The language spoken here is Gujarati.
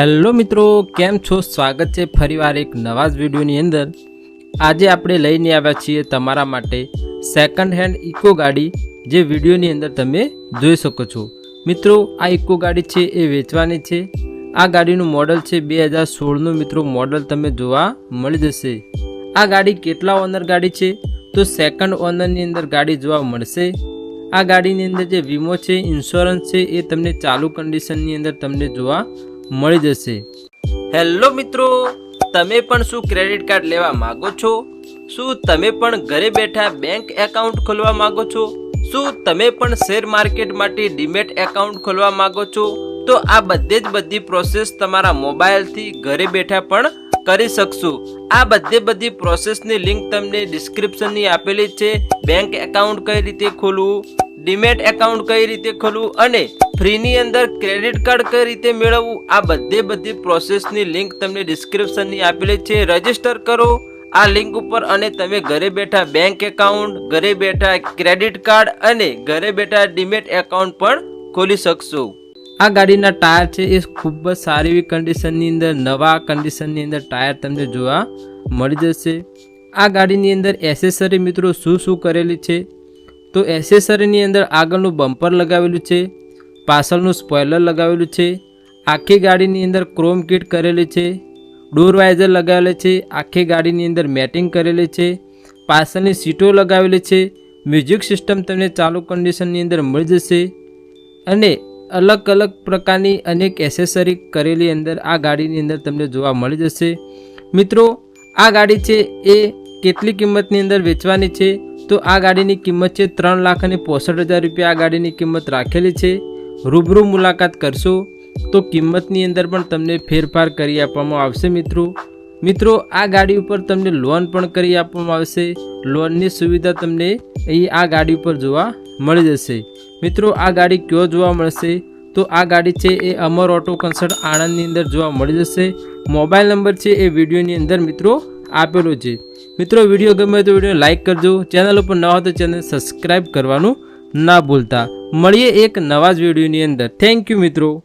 હેલો મિત્રો, કેમ છો? સ્વાગત છે ફરીવાર એક નવા જ વિડીયોની અંદર. આજે આપણે લઈને આવ્યા છીએ તમારા માટે સેકન્ડ હેન્ડ ઇકો ગાડી જે વિડીયોની અંદર તમે જોઈ શકો છો. મિત્રો, આ ઇકો ગાડી છે એ વેચવાની છે. આ ગાડીનું મોડલ છે બે હજાર સોળનું. મિત્રો મોડલ તમે જોવા મળી જશે. આ ગાડી કેટલા ઓનર ગાડી છે? તો સેકન્ડ ઓનરની અંદર ગાડી જોવા મળશે. આ ગાડીની અંદર જે વીમો છે ઇન્સ્યોરન્સ છે, એ તમને ચાલુ કન્ડિશનની અંદર તમને જોવા મળી જશે. હેલો મિત્રો, તમે પણ શું ક્રેડિટ કાર્ડ લેવા માંગો છો? શું તમે પણ ઘરે બેઠા બેંક એકાઉન્ટ ખોલવા માંગો છો? શું તમે પણ શેર માર્કેટ માટે ડીમેટ એકાઉન્ટ ખોલવા માંગો છો? તો આ બધે જ બધી પ્રોસેસ તમારા મોબાઈલથી ઘરે બેઠા પણ કરી શકશો. આ બધે બધી પ્રોસેસની લિંક તમને ડિસ્ક્રિપ્શનની આપેલી છે. બેંક એકાઉન્ટ કઈ રીતે ખોલવું? ડીમેટ એકાઉન્ટ કઈ રીતે ખોલવું? અને ફ્રીની અંદર ક્રેડિટ કાર્ડ કઈ રીતે મેળવવું? આ બધે બધી પ્રોસેસની લિંક તમને ડિસ્ક્રિપ્શનની આપેલી છે. રજિસ્ટર કરો. આ લિંક ઉપર અને તમે ઘરે બેઠા બેંક એકાઉન્ટ, ઘરે બેઠા ક્રેડિટ કાર્ડ અને ઘરે બેઠા ડીમેટ એકાઉન્ટ પણ ખોલી શકશો. આ ગાડીના ટાયર છે. એ ખૂબ જ સારી એવી કન્ડિશનની અંદર, નવા કન્ડિશનની અંદર ટાયર તમને જોવા મળી જશે. આ ગાડીની અંદર એસેસરી મિત્રો શું શું કરેલી છે? તો એસેસરીની અંદર આગળનું બમ્પર લગાવેલું છે. પાછળનું સ્પોઇલર લગાવેલું છે. આખી ગાડીની અંદર ક્રોમ કિટ કરેલી છે. ડોર વાઇઝર લગાવેલી છે. આખી ગાડીની અંદર મેટિંગ કરેલી છે. પાછળની સીટો લગાવેલી છે. મ્યુઝિક સિસ્ટમ તમને ચાલુ કન્ડિશનની અંદર મળી જશે. અને અલગ અલગ પ્રકારની અનેક એસેસરી કરેલી અંદર આ ગાડીની અંદર તમને જોવા મળી જશે. મિત્રો, આ ગાડી છે એ કેટલી કિંમતની અંદર વેચવાની છે? તો આ ગાડીની કિંમત છે ત્રણ લાખ અને પોસઠ હજાર રૂપિયા. આ ગાડીની કિંમત રાખેલી છે. રૂબરૂ મુલાકાત કરશો તો કિંમતની અંદર પણ તમને ફેરફાર કરી આપવામાં આવશે, મિત્રો. મિત્રો, આ ગાડી ઉપર તમને લોન પણ કરી આપવામાં આવશે. લોનની સુવિધા તમને અહીં આ ગાડી ઉપર જોવા મળી જશે. મિત્રો, આ ગાડી કયો જોવા મળશે? તો આ ગાડી છે એ અમર ઓટો કન્સર્ટ આણંદની અંદર જોવા મળી જશે. મોબાઈલ નંબર છે એ વિડીયોની અંદર, મિત્રો, આપેલો છે. મિત્રો, વીડિયો ગમે તો વીડિયો લાઇક કરજો. ચેનલ ઉપર ન હોય તો ચેનલ સબસ્ક્રાઈબ કરવાનું ના ભૂલતા. મળીએ એક નવા જ વિડીયોની અંદર. થેન્ક યુ મિત્રો.